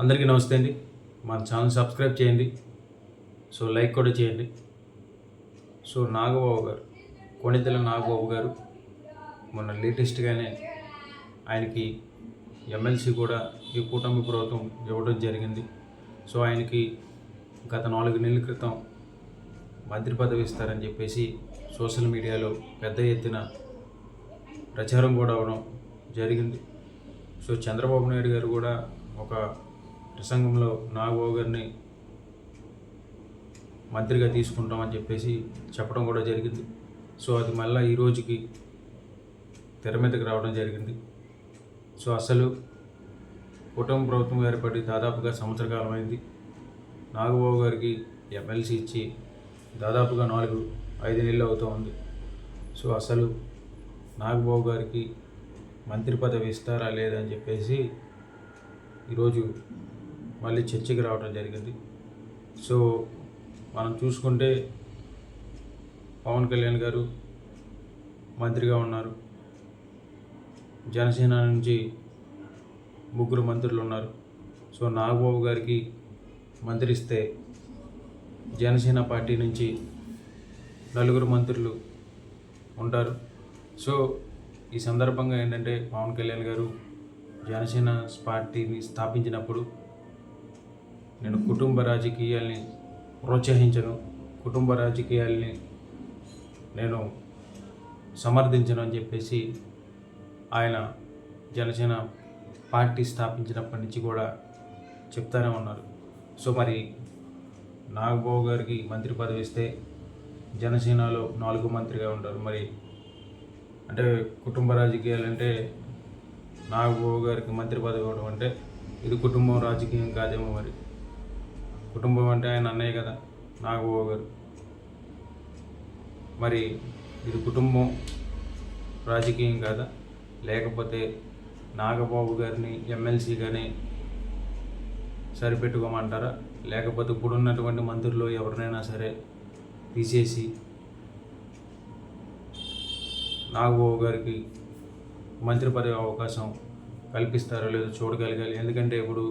అందరికీ నమస్తే అండి. మన ఛానల్ సబ్స్క్రైబ్ చేయండి. సో లైక్ కూడా చేయండి. సో నాగబాబు గారు కొణితెల నాగబాబు గారు మొన్న లేటెస్ట్గానే ఆయనకి ఎమ్మెల్సీ కూడా ఈ కూటమి ప్రభుత్వం ఇవ్వడం జరిగింది. సో ఆయనకి గత నాలుగు నెలల క్రితం మంత్రి పదవి ఇస్తారని చెప్పేసి సోషల్ మీడియాలో పెద్ద ఎత్తున ప్రచారం కూడా అవడం జరిగింది. సో చంద్రబాబు నాయుడు గారు కూడా ఒక ప్రసంగంలో నాగబాబు గారిని మంత్రిగా తీసుకుంటామని చెప్పేసి చెప్పడం కూడా జరిగింది. సో అది మళ్ళీ ఈ రోజుకి తెర మీదకి రావడం జరిగింది. సో అసలు కుటుంబ ప్రభుత్వం ఏర్పడి దాదాపుగా సంవత్సర కాలం అయింది నాగబాబు గారికి ఎమ్మెల్సీ ఇచ్చి దాదాపుగా నాలుగు ఐదు నెలలు అవుతూ ఉంది. సో అసలు నాగబాబు గారికి మంత్రి పదవి ఇస్తారా లేదని చెప్పేసి ఈరోజు మళ్ళీ చర్చకి రావడం జరిగింది. సో మనం చూసుకుంటే పవన్ కళ్యాణ్ గారు మంత్రిగా ఉన్నారు. జనసేన నుంచి ముగ్గురు మంత్రులు ఉన్నారు. సో నాగబాబు గారికి మంత్రిస్తే జనసేన పార్టీ నుంచి నలుగురు మంత్రులు ఉంటారు. సో ఈ సందర్భంగా ఏంటంటే పవన్ కళ్యాణ్ గారు జనసేన పార్టీని స్థాపించినప్పుడు నేను కుటుంబ రాజకీయాల్ని ప్రోత్సహించను. కుటుంబ రాజకీయాల్ని నేను సమర్థించను అని చెప్పేసి ఆయన జనసేన పార్టీ స్థాపించినప్పటి నుంచి కూడా చెప్తానే ఉన్నారు. సో మరి నాగబాబు గారికి మంత్రి పదవి ఇస్తే జనసేనలో నాలుగు మంత్రిగా ఉంటారు. మరి అంటే కుటుంబ రాజకీయాలు అంటే నాగబాబు గారికి మంత్రి పదవి ఇవ్వడం అంటే ఇది కుటుంబం రాజకీయం కాదేమో మరి. కుటుంబం అంటే ఆయన అన్నయ్య కదా నాగబాబు గారు. మరి ఇది కుటుంబం రాజకీయం కాదా? లేకపోతే నాగబాబు గారిని ఎమ్మెల్సీగానే సరిపెట్టుకోమంటారా? లేకపోతే ఇప్పుడున్నటువంటి మంత్రులు ఎవరినైనా సరే తీసేసి నాగబాబు గారికి మంత్రి పదవి అవకాశం కల్పిస్తారో లేదో చూడగలగాలి ఎందుకంటే ఇప్పుడు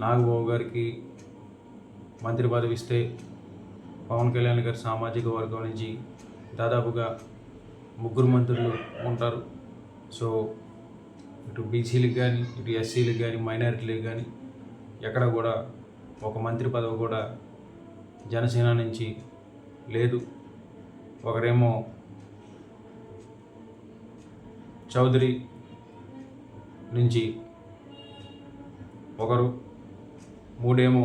నాగబాబు గారికి మంత్రి పదవి ఇస్తే పవన్ కళ్యాణ్ గారి సామాజిక వర్గం నుంచి దాదాపుగా ముగ్గురు మంత్రులు ఉంటారు. సో ఇటు బీసీలకు కానీ ఇటు ఎస్సీలకు కానీ మైనారిటీలకు కానీ ఎక్కడ కూడా ఒక మంత్రి పదవి కూడా జనసేన నుంచి లేదు. ఒకరేమో చౌదరి నుంచి ఒకరు మూడేమో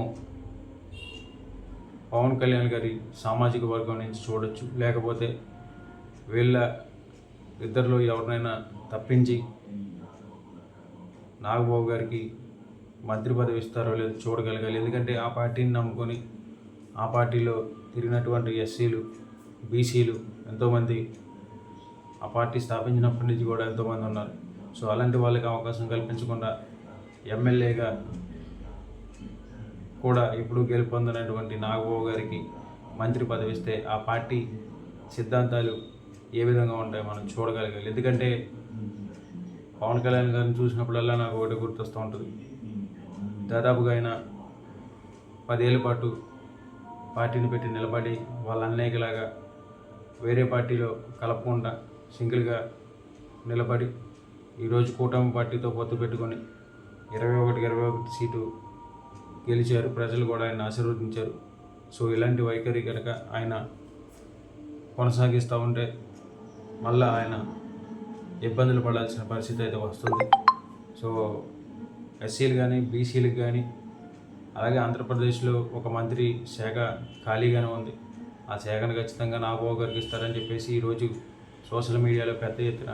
పవన్ కళ్యాణ్ గారి సామాజిక వర్గం నుంచి చూడొచ్చు. లేకపోతే వీళ్ళ ఇద్దరిలో ఎవరినైనా తప్పించి నాగబాబు గారికి మంత్రి పదవి ఇస్తారో లేదో చూడగలగాలి. ఎందుకంటే ఆ పార్టీని నమ్ముకొని ఆ పార్టీలో తిరిగినటువంటి ఎస్సీలు బీసీలు ఎంతోమంది ఆ పార్టీ స్థాపించినప్పటి నుంచి కూడా ఎంతోమంది ఉన్నారు. సో అలాంటి వాళ్ళకి అవకాశం కల్పించకుండా ఎమ్మెల్యేగా కూడా ఇప్పుడు గెలుపొందినటువంటి నాగబాబు గారికి మంత్రి పదవి ఇస్తే ఆ పార్టీ సిద్ధాంతాలు ఏ విధంగా ఉంటాయో మనం చూడగలగాలి. ఎందుకంటే పవన్ కళ్యాణ్ గారిని చూసినప్పుడల్లా నాకు ఒకటి గుర్తొస్తూ ఉంటుంది. దాదాపుగా ఆయన పదేళ్ళ పాటు పార్టీని పెట్టి నిలబడి వాళ్ళ అన్నయ్యలాగా వేరే పార్టీలో కలపకుండా సింగిల్గా నిలబడి ఈరోజు కూటమి పార్టీతో పొత్తు పెట్టుకొని ఇరవై ఒకటి ఇరవై ఒకటి సీటు గెలిచారు ప్రజలు కూడా ఆయన ఆశీర్వదించారు. సో ఇలాంటి వైఖరి కనుక ఆయన కొనసాగిస్తూ ఉంటే మళ్ళా ఆయన ఇబ్బందులు పడాల్సిన పరిస్థితి అయితే వస్తుంది. సో ఎస్సీలు కానీ బీసీలకు కానీ అలాగే ఆంధ్రప్రదేశ్లో ఒక మంత్రి శాఖ ఖాళీగానే ఉంది. ఆ శాఖను ఖచ్చితంగా నాగబాబు గారికి ఇస్తారని చెప్పేసి ఈరోజు సోషల్ మీడియాలో పెద్ద ఎత్తున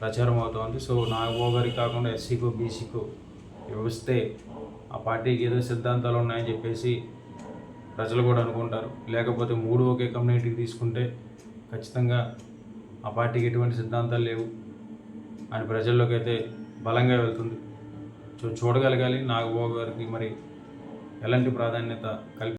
ప్రచారం అవుతోంది. సో నాగబాబు గారికి కాకుండా ఎస్సీకో బీసీకో ఇస్తే ఆ పార్టీకి ఏదో సిద్ధాంతాలు ఉన్నాయని చెప్పేసి ప్రజలు కూడా అనుకుంటారు. లేకపోతే మూడు ఒకే కమ్యూనిటీకి తీసుకుంటే ఖచ్చితంగా ఆ పార్టీకి ఎటువంటి సిద్ధాంతాలు లేవు అని ప్రజల్లోకి అయితే బలంగా వెళ్తుంది. సో చూడగలగాలి. నాగబాబు గారికి మరి ఎలాంటి ప్రాధాన్యత కల్పి